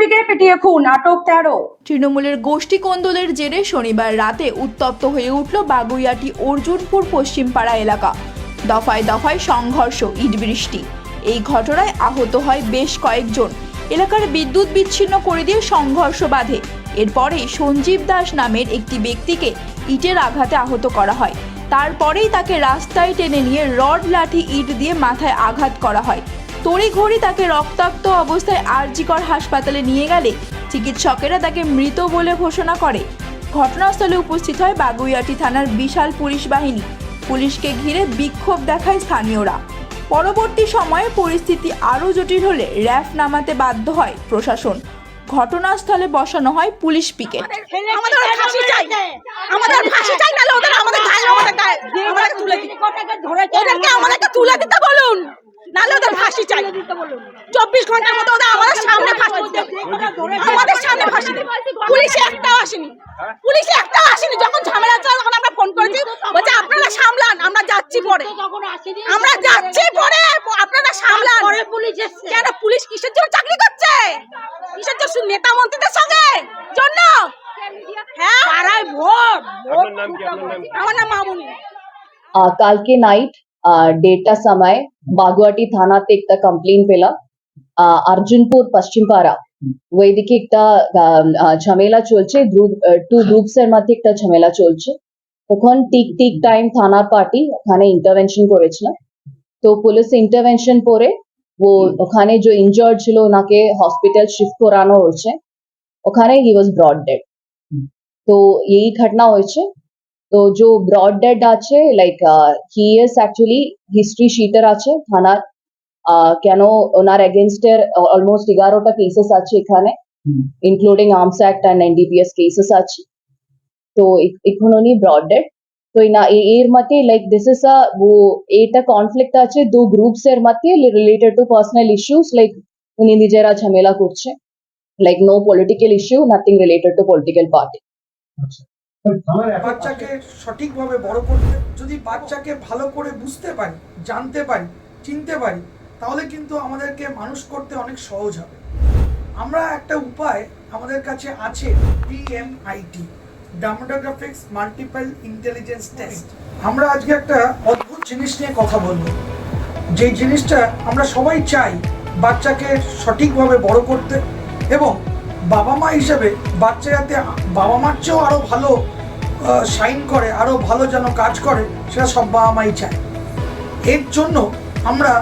পিটিয়ে খুন, আটক তেরো। তৃণমূলের গোষ্ঠী কোন্দলের জেরে শনিবার রাতে উত্তপ্ত হয়ে উঠল বাগুইয়াটি অর্জুনপুর পশ্চিমপাড়া এলাকা। দফায় দফায় সংঘর্ষ ইটবৃষ্টি এই ঘটনায় আহত হয় বেশ কয়েকজন। এলাকার বিদ্যুৎ বিচ্ছিন্ন করে দিয়ে সংঘর্ষ বাঁধে। এরপরেই সঞ্জীব দাস নামের একটি ব্যক্তিকে ইটের আঘাতে আহত করা হয়। তারপরেই তাকে রাস্তায় টেনে নিয়ে রড লাঠি, ইট দিয়ে মাথায় আঘাত করা হয়। তড়িঘড়ি তাকে রক্তাক্ত অবস্থায় আরজিকর হাসপাতালে নিয়ে গেলে। চিকিৎসকেরা তাকে মৃত বলে ঘোষণা করে। ঘটনাস্থলে উপস্থিত হয় বাগুইয়াটি থানার বিশাল পুলিশ বাহিনী। পুলিশকে ঘিরে বিক্ষোভ দেখায় স্থানীয়রা। পরবর্তী সময়ে পরিস্থিতি আরও জটিল হলে র্যাফ নামাতে বাধ্য হয় প্রশাসন। ঘটনাস্থলে বসানো হয় পুলিশ পিকেট। আমাদের ফাঁসি চাই আমাদের ফাঁসি চাই নাহলে ওদের আমাদের গায়ে আমাদের গায়ে আমাদের তুলে দিতে ওদেরকে আমাদেরকে তুলে দিতে বলুন। নাহলে ওদের ফাঁসি চাই। চব্বিশ ঘণ্টার মতো ওদের আমাদের সামনে ফাঁসি আমাদের সামনে ফাঁসি পুলিশে একটাও আসেনি। পুলিশে একটাও আসেনি। যখন ঝামেলা চল তখন আমরা ফোন করেছি বলছে আপনারা সামলান আমরা যাচ্ছি পরে। আমরা যাচ্ছি পরে আপনারা সামলান। পুলিশ কেন পুলিশ কিসের জন্য চাকরি করছে? কিসের জন্য নেতা মন্ত্রীদের সঙ্গে? জন্য? হ্যাঁ? ভোট আমার নাম মামুনি। কালকে নাইট ડેટા સમયે બાગવાટી થાનાતે એકતા કમ્પ્લેન પેલા অর্জুনপুর পশ্চিমপাড়া ওইদিকে একটা ঝামেলা চলছে। টু গ্রুপস এর মধ্যে একটা ঝামেলা চলছে। তখন টিক টিক টাইম থানার পার্টি ওখানে ইন্টারভেনশন করেছিল। তো পুলিশ ইন্টারভেনশন পরে ও ওখানে যে ইনজার্ড ছিল ওনাকে হসপিটাল শিফট করানো হয়েছে। ওখানে হি ওয়াজ ব্রড ডেড তো এই ঘটনা হয়েছে। তো যে ব্রড ডেড আছে like he is actually history sheeter আছে থানার আহ, কেন ওনার এগেনস্ট এর অলমোস্ট এগারোটা কেসেস আছে এখানে including arms act and NDPS cases আছে। তো এখন উনি ব্রড ডেড তো না এর মধ্যে লাইক দিস ইস আ এটা কনফ্লিক্ট আছে দু গ্রুপস এর মধ্যে related to personal issues like উনি নিজেরা ঝামেলা করছে। Like no political issue nothing related to political party বাচ্চাকে সঠিকভাবে বড় করতে, যদি বাচ্চাকে ভালো করে বুঝতে পারি, জানতে পারি, চিনতে পারি, তাহলে কিন্তু আমাদেরকে মানুষ করতে অনেক সহজ হবে। আমরা একটা উপায় আমাদের কাছে আছে PMIT dermatoglyphics multiple intelligence test আমরা আজকে একটা অদ্ভুত জিনিস নিয়ে কথা বলব। যে জিনিসটা আমরা সবাই চাই বাচ্চাকে সঠিকভাবে বড় করতে এবং বাবা মা হিসেবে বাচ্চা যাতে বাবা মার চেয়েও আরও ভালো সাইন করে আরও ভালো যেন কাজ করে, সেটা সব বাবা মাই চায়। এর জন্য আমরা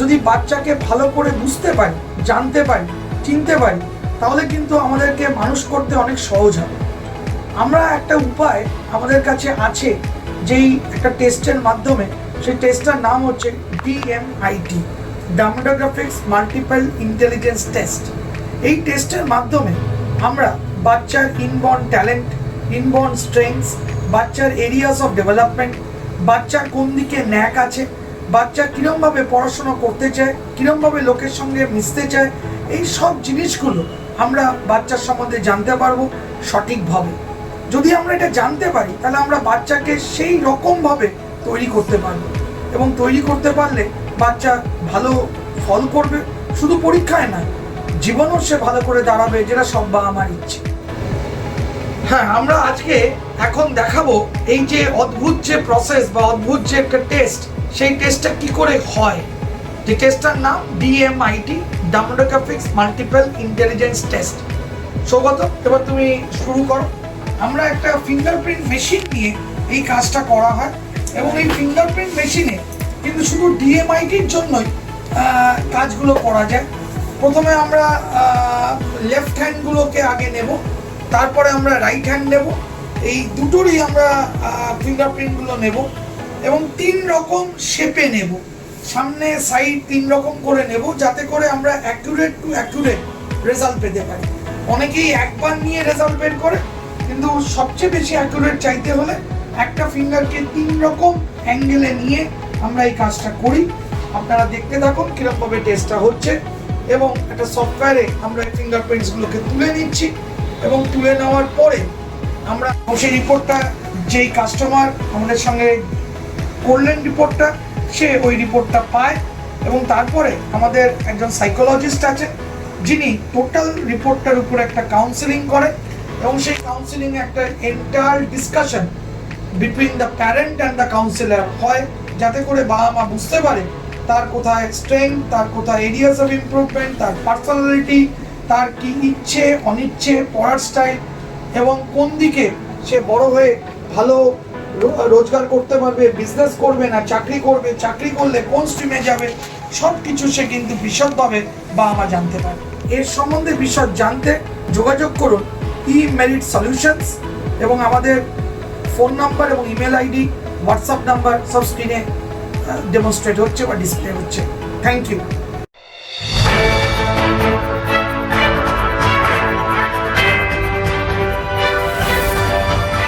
যদি বাচ্চাকে ভালো করে বুঝতে পারি, জানতে পারি, চিনতে পারি, তাহলে কিন্তু আমাদেরকে মানুষ করতে অনেক সহজ হবে। আমরা একটা উপায় আমাদের কাছে আছে, যেই একটা টেস্টের মাধ্যমে, সেই টেস্টটার নাম হচ্ছে DMIT dermatoglyphics multiple intelligence test এই টেস্টের মাধ্যমে আমরা বাচ্চার ইনবর্ন ট্যালেন্ট ইনবর্ন স্ট্রেংথস বাচ্চার এরিয়াস অফ ডেভেলপমেন্ট বাচ্চার কোন দিকে ন্যাক আছে, বাচ্চা কীরমভাবে পড়াশোনা করতে চায় কীরমভাবে লোকের সঙ্গে মিশতে চায়, এই সব জিনিসগুলো আমরা বাচ্চার সম্বন্ধে জানতে পারব সঠিকভাবে। যদি আমরা এটা জানতে পারি, তাহলে আমরা বাচ্চাকে সেই রকমভাবে তৈরি করতে পারব। এবং তৈরি করতে পারলে বাচ্চা ভালো ফল করবে, শুধু পরীক্ষায় না জীবনও সে ভালো করে দাঁড়াবে, যেটা সব বাবা মার ইচ্ছে। হ্যাঁ আমরা আজকে এখন দেখাবো এই যে অদ্ভুত যে প্রসেস বা অদ্ভুত যে একটা টেস্ট সেই টেস্টটা কি করে হয়? যে টেস্টটার নাম DMIT dermatoglyphics multiple intelligence test Sougata, এবার তুমি শুরু করো। আমরা একটা ফিঙ্গারপ্রিন্ট মেশিন নিয়ে এই কাজটা করা হয় এবং এই ফিঙ্গারপ্রিন্ট মেশিনে কিন্তু শুধু ডিএমআইটির জন্যই কাজগুলো করা যায়। প্রথমে আমরা লেফট হ্যান্ডগুলোকে আগে নেব, তারপরে আমরা রাইট হ্যান্ড নেব, এই দুটোরই আমরা ফিঙ্গারপ্রিন্টগুলো নেব এবং তিন রকম শেপে নেব। সামনে সাইড তিন রকম করে নেব, যাতে করে আমরা অ্যাকুরেট টু অ্যাকুরেট রেজাল্ট পেতে পারি। অনেকেই একবার নিয়ে রেজাল্ট বের করে, কিন্তু সবচেয়ে বেশি অ্যাকুরেট চাইতে হলে একটা ফিঙ্গারকে তিন রকম অ্যাঙ্গেলে নিয়ে আমরা এই কাজটা করি। আপনারা দেখতে থাকুন কীরকমভাবে টেস্টটা হচ্ছে। এবং একটা সফটওয়্যারে আমরা ফিঙ্গারপ্রিন্টসগুলোকে তুলে নিচ্ছি এবং তুলে নেওয়ার পরে আমরা সেই রিপোর্টটা যেই কাস্টমার আমাদের সঙ্গে করলেন রিপোর্টটা সে ওই রিপোর্টটা পায় এবং তারপরে আমাদের একজন সাইকোলজিস্ট আছে, যিনি টোটাল রিপোর্টটার উপর একটা কাউন্সিলিং করে এবং সেই কাউন্সিলিং একটা enter discussion between the parent and the counsellor হয়, যাতে করে বাবা মা বুঝতে পারে তার কোথায় স্ট্রেংথ তার কোথায় এরিয়াস অফ ইমপ্রুভমেন্ট তার পার্সোনালিটি তার কি ইচ্ছে, অনিচ্ছে, পড়ার স্টাইল এবং কোন দিকে সে বড় হয়ে ভালো রোজগার করতে পারবে বিজনেস করবে না, চাকরি করবে, চাকরি করলে কোন স্ট্রিমে যাবে সব কিছু সে কিন্তু বিশদভাবে বা মা জানতে পারে এর সম্বন্ধে বিশদ জানতে যোগাযোগ করুন ই মেরিট সলিউশনস এবং আমাদের ফোন নাম্বার এবং ইমেল আইডি হোয়াটসঅ্যাপ নাম্বার সব স্ক্রিনে ডেমনস্ট্রেট হচ্ছে বা ডিসপ্লে হচ্ছে। Thank you